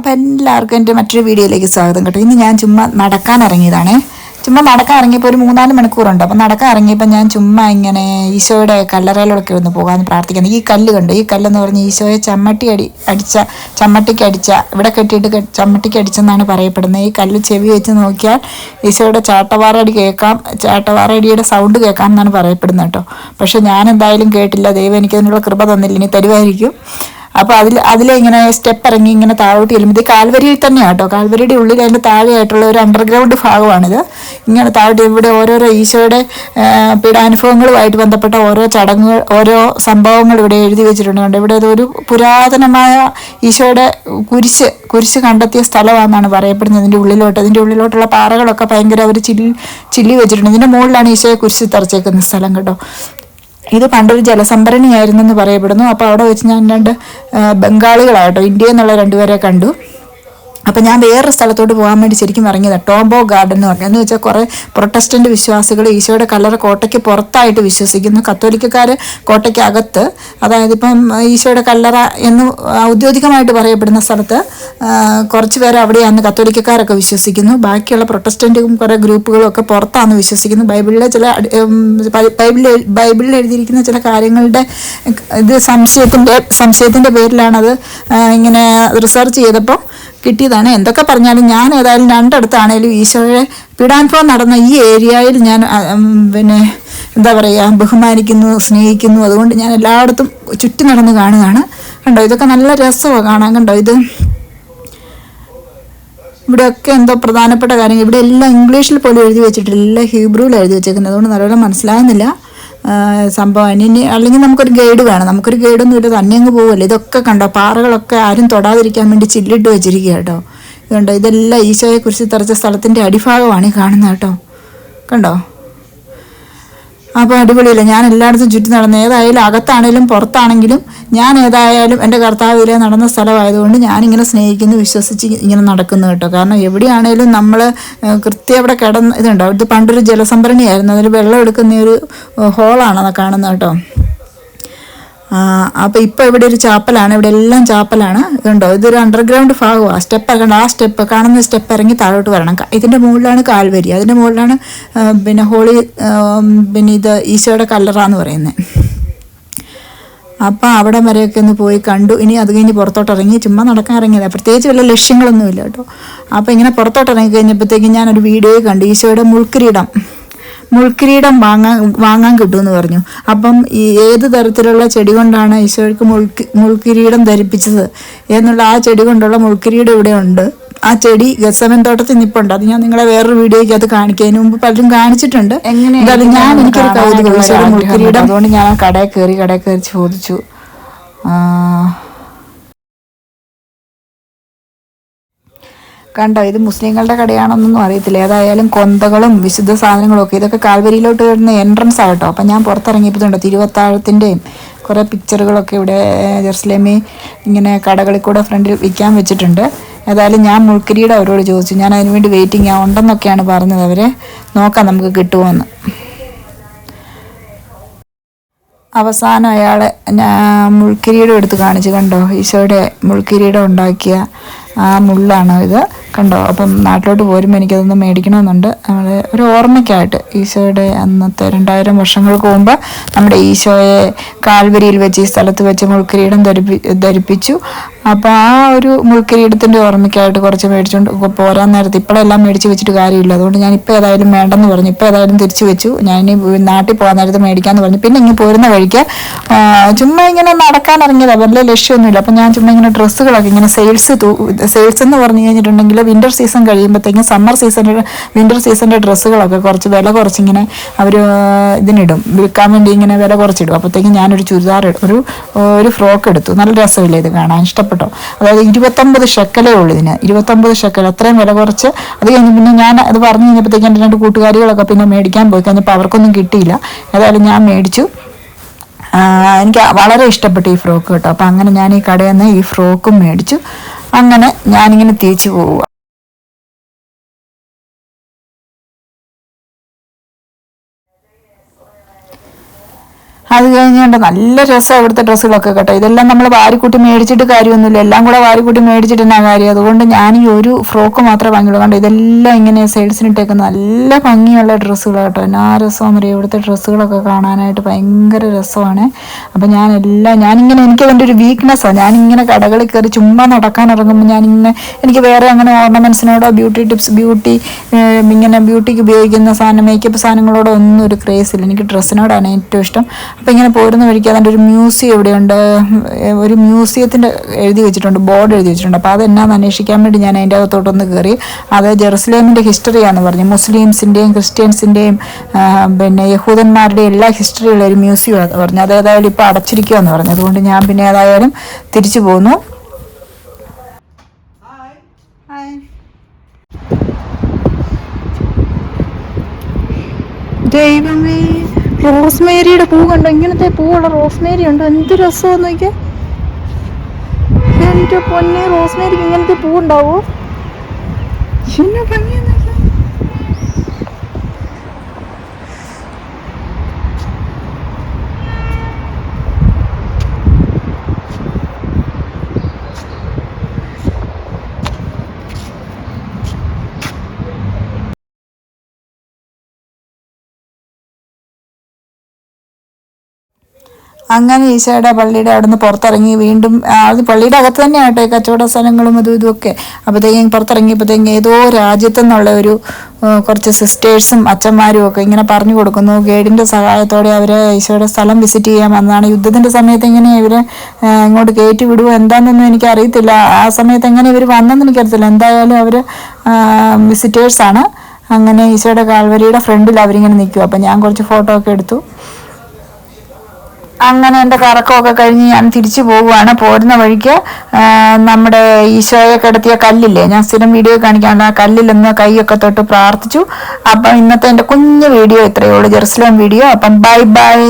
അപ്പോൾ എല്ലാവർക്കും എന്റെ മറ്റൊരു വീഡിയോയിലേക്ക് സ്വാഗതം കേട്ടോ. ഇന്ന് ഞാൻ ചുമ്മാ നടക്കാൻ ഇറങ്ങിയതാണ്. ചുമ്മാ നടക്കാൻ ഇറങ്ങിയപ്പോൾ ഒരു മൂന്നാൽ മണിക്കൂറുണ്ട്. അപ്പോൾ നടക്കാൻ ഇറങ്ങിയപ്പോൾ ഞാൻ ചുമ്മാ ഇങ്ങനെ ഈശോയുടെ കല്ലറയിലൊക്കെ ഒന്ന് പോകാമെന്ന് പ്രാർത്ഥിക്കുന്നത് ഈ കല്ല് കണ്ട്? ഈ കല്ലെന്ന് പറഞ്ഞ് ഈശോയെ ചമ്മട്ടി അടി അടിച്ച ചമ്മട്ടിക്ക് അടിച്ച ഇവിടെ കെട്ടിയിട്ട് ചമ്മട്ടിക്ക് അടിച്ചെന്നാണ് പറയപ്പെടുന്നത്. ഈ കല്ല് ചെവി വെച്ച് നോക്കിയാൽ ഈശോയുടെ ചാട്ടവാറടി കേൾക്കാം ചാട്ടവാറടിയുടെ സൗണ്ട് കേൾക്കാം എന്നാണ് പറയപ്പെടുന്നത് കേട്ടോ. പക്ഷേ ഞാൻ എന്തായാലും കേട്ടില്ല. ദൈവം എനിക്കതിനുള്ള കൃപ തന്നില്ല. ഇനി തരുമായിരിക്കും. അപ്പോൾ അതിൽ അതിലെ ഇങ്ങനെ സ്റ്റെപ്പ് ഇറങ്ങി ഇങ്ങനെ താഴോട്ട് ചെല്ലുമ്പോൾ ഇത് കാൽവരിയിൽ തന്നെയാണ് കേട്ടോ കാൽവരിയുടെ ഉള്ളിൽ അതിന്റെ താഴെയായിട്ടുള്ള ഒരു അണ്ടർഗ്രൗണ്ട് ഭാഗമാണിത്. ഇങ്ങനെ താഴോട്ട് ഇവിടെ ഓരോരോ ഈശോയുടെ പീഡാനുഭവങ്ങളുമായിട്ട് ബന്ധപ്പെട്ട ഓരോ ചടങ്ങുകൾ ഓരോ സംഭവങ്ങൾ ഇവിടെ എഴുതി വെച്ചിട്ടുണ്ട്. ഇവിടെ ഒരു പുരാതനമായ ഈശോയുടെ കുരിശ് കുരിശ് കണ്ടെത്തിയ സ്ഥലമാണെന്നാണ് പറയപ്പെടുന്നത്. ഇതിന്റെ ഉള്ളിലോട്ട് ഇതിന്റെ ഉള്ളിലോട്ടുള്ള പാറകളൊക്കെ ഭയങ്കര അവർ ചില്ലി ചില്ലി വെച്ചിട്ടുണ്ട്. ഇതിന്റെ മുകളിലാണ് ഈശോയെ കുരിശ് തറച്ചേക്കുന്ന സ്ഥലം കേട്ടോ ഇത് പണ്ടൊരു ജലസംഭരണിയായിരുന്നു എന്ന് പറയപ്പെടുന്നു. അപ്പോൾ അവിടെ വെച്ച് ഞാൻ രണ്ട് ബംഗാളികളായിട്ടോ ഇന്ത്യയിൽ നിന്നുള്ള രണ്ടുപേരെ കണ്ടു. അപ്പം ഞാൻ വേറൊരു സ്ഥലത്തോട്ട് പോകാൻ വേണ്ടി ശരിക്കും ഇറങ്ങിയത്. ടോംബോ ഗാർഡൻ എന്ന് പറഞ്ഞു എന്ന് വെച്ചാൽ കുറേ പ്രൊട്ടസ്റ്റന്റ് വിശ്വാസികൾ ഈശോയുടെ കല്ലറ കോട്ടയ്ക്ക് പുറത്തായിട്ട് വിശ്വസിക്കുന്നു. കത്തോലിക്കക്കാർ കോട്ടയ്ക്ക് അകത്ത് അതായത് ഇപ്പം ഈശോയുടെ കല്ലറ എന്ന് ഔദ്യോഗികമായിട്ട് പറയപ്പെടുന്ന സ്ഥലത്ത് കുറച്ച് പേര് അവിടെയാണ് കത്തോലിക്കക്കാരൊക്കെ വിശ്വസിക്കുന്നു. ബാക്കിയുള്ള പ്രൊട്ടസ്റ്റന്റും കുറേ ഗ്രൂപ്പുകളും ഒക്കെ പുറത്താണെന്ന് വിശ്വസിക്കുന്നു. ബൈബിളിലെ ചില ബൈബിളിൽ ബൈബിളിൽ എഴുതിയിരിക്കുന്ന ചില കാര്യങ്ങളുടെ ഇത് സംശയത്തിന്റെ സംശയത്തിന്റെ പേരിലാണത് ഇങ്ങനെ റിസർച്ച് ചെയ്തപ്പോൾ കിട്ടിയതാണ്. എന്തൊക്കെ പറഞ്ഞാലും ഞാൻ ഏതായാലും രണ്ടിടത്താണേലും ഈശോയെ പോ നടന്ന ഈ ഏരിയയിൽ ഞാൻ പിന്നെ എന്താ പറയുക ബഹുമാനിക്കുന്നു സ്നേഹിക്കുന്നു. അതുകൊണ്ട് ഞാൻ എല്ലായിടത്തും ചുറ്റി നടന്ന് കാണുകയാണ്. കണ്ടോ ഇതൊക്കെ നല്ല രസമാണ് കാണാൻ. കണ്ടോ ഇത് ഇവിടെയൊക്കെ എന്തോ പ്രധാനപ്പെട്ട കാര്യങ്ങൾ. ഇവിടെ എല്ലാം ഇംഗ്ലീഷിൽ പോലും എഴുതി വെച്ചിട്ടില്ല. ഹീബ്രുവിൽ എഴുതി വെച്ചേക്കുന്നത്. അതുകൊണ്ട് നല്ലപോലെ മനസ്സിലാകുന്നില്ല. ആ, സംഭവം. ഇനി അല്ലെങ്കിൽ നമുക്കൊരു ഗൈഡ് വേണം. നമുക്കൊരു ഗൈഡൊന്നും ഇല്ല തന്നെ അങ്ങ് പോകുമല്ലോ ഇതൊക്കെ കണ്ടോ? പാറകളൊക്കെ ആരും തൊടാതിരിക്കാൻ വേണ്ടി ചില്ലിട്ട് വെച്ചിരിക്കുക കേട്ടോ. ഇതുണ്ടോ? ഇതെല്ലാം ഈശോയെക്കുറിച്ച് തെറിച്ച സ്ഥലത്തിന്റെ അടിഭാഗമാണ് ഈ കാണുന്നത് കേട്ടോ. കണ്ടോ? അപ്പോൾ അടിപൊളിയില്ല? ഞാൻ എല്ലായിടത്തും ചുറ്റി നടന്നു ഏതായാലും അകത്താണെങ്കിലും പുറത്താണെങ്കിലും ഞാൻ ഏതായാലും എന്റെ കർത്താവിലെ നടന്ന സ്ഥലമായതുകൊണ്ട് ഞാനിങ്ങനെ സ്നേഹിക്കുന്നു വിശ്വസിച്ച് ഇങ്ങനെ നടക്കുന്നു കേട്ടോ. കാരണം എവിടെയാണേലും നമ്മൾ കൃത്യം അവിടെ കിടന്ന് ഇതുണ്ടോ? ഇത് പണ്ടൊരു ജലസംഭരണിയായിരുന്നു. അതിൽ വെള്ളം എടുക്കുന്ന ഒരു ഹോളാണ് കാണുന്നത് കേട്ടോ. അപ്പോൾ ഇപ്പൊ ഇവിടെ ഒരു ചാപ്പലാണ് ഇവിടെ എല്ലാം ചാപ്പലാണ്. ഇതുണ്ടോ? ഇതൊരു അണ്ടർഗ്രൗണ്ട് ഭാഗമാണ് സ്റ്റെപ്പ് ഇറങ്ങണം ആ സ്റ്റെപ്പ് കാണുന്ന സ്റ്റെപ്പ് ഇറങ്ങി താഴോട്ട് വരണം. ഇതിന്റെ മുകളിലാണ് കാൽവരി. അതിന്റെ മുകളിലാണ് പിന്നെ ഹോളി പിന്നെ ഇത് ഈശോയുടെ കല്ലറ എന്ന് പറയുന്നത് അപ്പം അവിടെ വരെയൊക്കെ ഒന്ന് പോയി കണ്ടു. ഇനി അത് കഴിഞ്ഞ് പുറത്തോട്ട് ഇറങ്ങി ചുമ്മാ നടക്കാൻ ഇറങ്ങിയത്. പ്രത്യേകിച്ച് വല്ല ലക്ഷ്യങ്ങളൊന്നുമില്ല കേട്ടോ. അപ്പോൾ ഇങ്ങനെ പുറത്തോട്ട് ഇറങ്ങി കഴിഞ്ഞപ്പോഴത്തേക്കും ഞാനൊരു വീഡിയോ കണ്ടു. ഈശോയുടെ മുൾക്കിരീടം. മുൾക്കിരീടം വാങ്ങാൻ വാങ്ങാൻ കിട്ടുമെന്ന് പറഞ്ഞു. അപ്പം ഈ ഏത് തരത്തിലുള്ള ചെടി കൊണ്ടാണ് ഈശോയ്ക്ക് മുൾക്കി മുൾക്കിരീടം ധരിപ്പിച്ചത് എന്നുള്ള ആ ചെടി കൊണ്ടുള്ള മുൾക്കിരീടം ഇവിടെ ഉണ്ട്. ആ ചെടി ഗസമൻ തോട്ടത്തിൽ നിപ്പുണ്ട്. അത് ഞാൻ നിങ്ങളെ വേറൊരു വീഡിയോയ്ക്ക് അത് കാണിക്കുന്നതിന് മുമ്പ് പലരും കാണിച്ചിട്ടുണ്ട്. എന്തായാലും ഞാൻ എനിക്കൊരു കൗതുകം. ഈശോയുടെ മുൾക്കിരീടം അതുകൊണ്ട് ഞാൻ കടയിൽ കയറി കടയിൽ കയറി ചോദിച്ചു. കണ്ടോ ഇത് മുസ്ലിങ്ങളുടെ കടയാണെന്നൊന്നും അറിയത്തില്ല. ഏതായാലും കൊന്തകളും വിശുദ്ധ സാധനങ്ങളും ഒക്കെ ഇതൊക്കെ കാൽവരിയിലോട്ട് വരുന്ന എൻട്രൻസ് ആകട്ടോ അപ്പം ഞാൻ പുറത്തിറങ്ങിയപ്പോഴുണ്ട് തിരുവത്താഴത്തിന്റെയും കുറേ പിക്ചറുകളൊക്കെ ഇവിടെ ജെറുസലേമി ഇങ്ങനെ കടകളിൽ കൂടെ ഫ്രണ്ടിൽ വിൽക്കാൻ വെച്ചിട്ടുണ്ട്. ഏതായാലും ഞാൻ മുൾക്കിരിയുടെ അവരോട് ചോദിച്ചു. ഞാൻ അതിന് വേണ്ടി വെയിറ്റിംഗ് ആ ഉണ്ടെന്നൊക്കെയാണ് പറഞ്ഞത് അവരെ. നോക്കാം നമുക്ക് കിട്ടുമോയെന്ന് അവസാനം അയാളെ ഞാൻ മുൾക്കിരീടം എടുത്ത് കാണിച്ചു കണ്ടോ ഈശോയുടെ മുൾക്കിരീടം ഉണ്ടാക്കിയ ആ മുള്ളാണ് ഇത്? കണ്ടോ? അപ്പം നാട്ടിലോട്ട് പോരുമ്പോൾ എനിക്കതൊന്ന് മേടിക്കണമെന്നുണ്ട്. നമ്മുടെ ഒരു ഓർമ്മയ്ക്കായിട്ട് ഈശോയുടെ അന്നത്തെ രണ്ടായിരം വർഷങ്ങൾക്ക് മുമ്പ് നമ്മുടെ ഈശോയെ കാൽവരിയിൽ വെച്ച് ഈ സ്ഥലത്ത് വെച്ച് മുൾക്കിരീടം ധരിപ്പി ധരിപ്പിച്ചു. അപ്പോൾ ആ ഒരു മുൾക്കിരീടത്തിന്റെ ഓർമ്മയ്ക്കായിട്ട് കുറച്ച് മേടിച്ചുകൊണ്ട് പോരാൻ നേരത്ത് ഇപ്പോഴെല്ലാം മേടിച്ച് വെച്ചിട്ട് കാര്യമില്ല. അതുകൊണ്ട് ഞാൻ ഇപ്പോൾ ഏതായാലും വേണ്ടെന്ന് പറഞ്ഞു. ഇപ്പോൾ ഏതായാലും തിരിച്ചു വെച്ചു. ഞാൻ നാട്ടിൽ പോകാൻ നേരത്ത് മേടിക്കാമെന്ന് പറഞ്ഞു. പിന്നെ ഇങ്ങനെ പോരുന്ന വഴിക്ക് ചുമ്മാ ഇങ്ങനെ നടക്കാൻ ഇറങ്ങിയതാണ് വലിയ ലക്ഷ്യമൊന്നുമില്ല. അപ്പം ഞാൻ ചുമ്മാ ഇങ്ങനെ ഡ്രസ്സുകളൊക്കെ ഇങ്ങനെ സെയിൽസ് സെയിൽസ് എന്ന് പറഞ്ഞു കഴിഞ്ഞിട്ടുണ്ടെങ്കിൽ വിന്റർ സീസൺ കഴിയുമ്പോഴത്തേക്കും സമ്മർ സീസണിൽ വിന്റർ സീസണിന്റെ ഡ്രസ്സുകളൊക്കെ കുറച്ച് വില കുറച്ചിങ്ങനെ അവർ ഇതിനിടും. വിൽക്കാൻ വേണ്ടി ഇങ്ങനെ വില കുറച്ചിടും. അപ്പോഴത്തേക്കും ഞാനൊരു ചുരിദാർ ഒരു ഒരു ഫ്രോക്ക് എടുത്തു. നല്ല രസമില്ല ഇത് കാണാൻ? ഇഷ്ടപ്പെട്ടോ? അതായത് ഇരുപത്തൊമ്പത് ഷെക്കലേ ഉള്ളൂ ഇതിന്. ഇരുപത്തൊമ്പത് ഷെക്കൽ. അത്രയും വില കുറച്ച് അത് കഴിഞ്ഞ് പിന്നെ ഞാൻ അത് പറഞ്ഞു കഴിഞ്ഞപ്പോഴത്തേക്കും എന്റെ രണ്ട് കൂട്ടുകാരികളൊക്കെ പിന്നെ മേടിക്കാൻ പോയി. കഴിഞ്ഞപ്പോൾ അവർക്കൊന്നും കിട്ടിയില്ല. ഏതായാലും ഞാൻ മേടിച്ചു. എനിക്ക് വളരെ ഇഷ്ടപ്പെട്ടു ഈ ഫ്രോക്ക് കേട്ടോ. അപ്പം അങ്ങനെ ഞാൻ ഈ കടയിൽ നിന്ന് ഈ ഫ്രോക്കും മേടിച്ചു. അങ്ങനെ ഞാനിങ്ങനെ തിരിച്ചു പോവുക. അത് കഴിഞ്ഞുകൊണ്ട് നല്ല രസം അവിടുത്തെ ഡ്രസ്സുകളൊക്കെ കേട്ടോ. ഇതെല്ലാം നമ്മൾ വാരിക്കൂട്ടി മേടിച്ചിട്ട് കാര്യമൊന്നുമില്ല. എല്ലാം കൂടെ വാരിക്കൂട്ടി മേടിച്ചിട്ട് എന്നാ കാര്യം. അതുകൊണ്ട് ഞാൻ ഈ ഒരു ഫ്രോക്ക് മാത്രമേ വാങ്ങിയുള്ളൂ. കണ്ടോ ഇതെല്ലാം ഇങ്ങനെ സൈഡ്സിനിട്ടേക്കുന്ന നല്ല ഭംഗിയുള്ള ഡ്രസ്സുകൾ കേട്ടോ. എന്നാ രസമെന്ന് അറിയാം? ഇവിടുത്തെ ഡ്രസ്സുകളൊക്കെ കാണാനായിട്ട് ഭയങ്കര രസമാണ്. അപ്പം ഞാൻ എല്ലാം ഞാനിങ്ങനെ എനിക്ക് അതിന്റെ ഒരു വീക്ക്നെസ്സാണ് ഞാനിങ്ങനെ കടകളിൽ കയറി ചുമ്മാ നടക്കാൻ ഇറങ്ങുമ്പോൾ ഞാനിങ്ങനെ എനിക്ക് വേറെ അങ്ങനെ ഓർണമെന്റ്സിനോടോ ബ്യൂട്ടി ടിപ്സ് ബ്യൂട്ടി ഇങ്ങനെ ബ്യൂട്ടിക്ക് ഉപയോഗിക്കുന്ന സാധനം മേക്കപ്പ് സാധനങ്ങളോടോ ഒന്നും ഒരു ക്രേസ് ഇല്ല. എനിക്ക് ഡ്രസ്സിനോടാണ് ഏറ്റവും ഇഷ്ടം. അപ്പോൾ ഇങ്ങനെ പോരുന്ന വഴിക്ക് അതിന്റെ ഒരു മ്യൂസിയം എവിടെയുണ്ട്? ഒരു മ്യൂസിയത്തിന്റെ എഴുതി വെച്ചിട്ടുണ്ട് ബോർഡ് എഴുതി വെച്ചിട്ടുണ്ട്. അപ്പോൾ അതെന്നാന്ന് അന്വേഷിക്കാൻ വേണ്ടി ഞാൻ അതിന്റെ അകത്തോട്ടൊന്ന് കയറി അത് ജെറുസലേമിന്റെ ഹിസ്റ്ററിയാണെന്ന് പറഞ്ഞു. മുസ്ലിംസിന്റെയും ക്രിസ്ത്യൻസിന്റെയും പിന്നെ യഹൂദന്മാരുടെയും എല്ലാ ഹിസ്റ്ററിയുള്ള ഒരു മ്യൂസിയം പറഞ്ഞു. അത് ഏതായാലും ഇപ്പോൾ അടച്ചിരിക്കുകയെന്ന് പറഞ്ഞു. അതുകൊണ്ട് ഞാൻ പിന്നെ ഏതായാലും തിരിച്ചു പോന്നു. ദൈവമേ. റോസ്മേരിയുടെ പൂ കണ്ടോ? ഇങ്ങനത്തെ പൂവുള്ള റോസ്മേരി ഉണ്ടോ? എന്ത് രസമെന്ന് നോക്കിയാൽ എന്റെ പൊന്നെ റോസ്മേരിക്ക് ഇങ്ങനത്തെ പൂ ഉണ്ടാവോ? ഭംഗിയെന്ന് അങ്ങനെ ഈശോയുടെ പള്ളിയുടെ അവിടുന്ന് പുറത്തിറങ്ങി വീണ്ടും അത് പള്ളിയുടെ അകത്ത് തന്നെ ആട്ടെ കച്ചവട സ്ഥലങ്ങളും അതും ഇതുമൊക്കെ അപ്പോഴത്തേക്കും പുറത്തിറങ്ങിയപ്പോഴത്തേക്കും ഏതോ രാജ്യത്തു നിന്നുള്ള ഒരു കുറച്ച് സിസ്റ്റേഴ്സും അച്ഛന്മാരും ഒക്കെ ഇങ്ങനെ പറഞ്ഞു കൊടുക്കുന്നു. ഗൈഡിന്റെ സഹായത്തോടെ അവരെ ഈശോയുടെ സ്ഥലം വിസിറ്റ് ചെയ്യാൻ വന്നതാണ്. യുദ്ധത്തിന്റെ സമയത്ത് എങ്ങനെ ഇവരെ ഇങ്ങോട്ട് കയറ്റി വിടുമോ എന്താണെന്നൊന്നും എനിക്ക് അറിയത്തില്ല ആ സമയത്ത് എങ്ങനെ ഇവർ വന്നെന്ന് എനിക്കറിയത്തില്ല. എന്തായാലും അവർ വിസിറ്റേഴ്സാണ് അങ്ങനെ ഈശോയുടെ കാൽവരിയുടെ ഫ്രണ്ടിൽ അവരിങ്ങനെ നിൽക്കും അപ്പം ഞാൻ കുറച്ച് ഫോട്ടോ ഒക്കെ എടുത്തു. അങ്ങനെ എന്റെ കറക്കമൊക്കെ കഴിഞ്ഞ് ഞാൻ തിരിച്ചു പോവുകയാണ്. പോരുന്ന വഴിക്ക് നമ്മുടെ ഈശോയെ കിടത്തിയ കല്ലില്ലേ? ഞാൻ സ്ഥിരം വീഡിയോ കാണിക്കാണ്ട് ആ കല്ലിലൊന്ന് കൈയൊക്കെ തൊട്ട് പ്രാർത്ഥിച്ചു. അപ്പം ഇന്നത്തെ എന്റെ കുഞ്ഞു വീഡിയോ ഇത്രയേ ഉള്ളൂ. Jerusalem video. അപ്പം ബൈ ബൈ.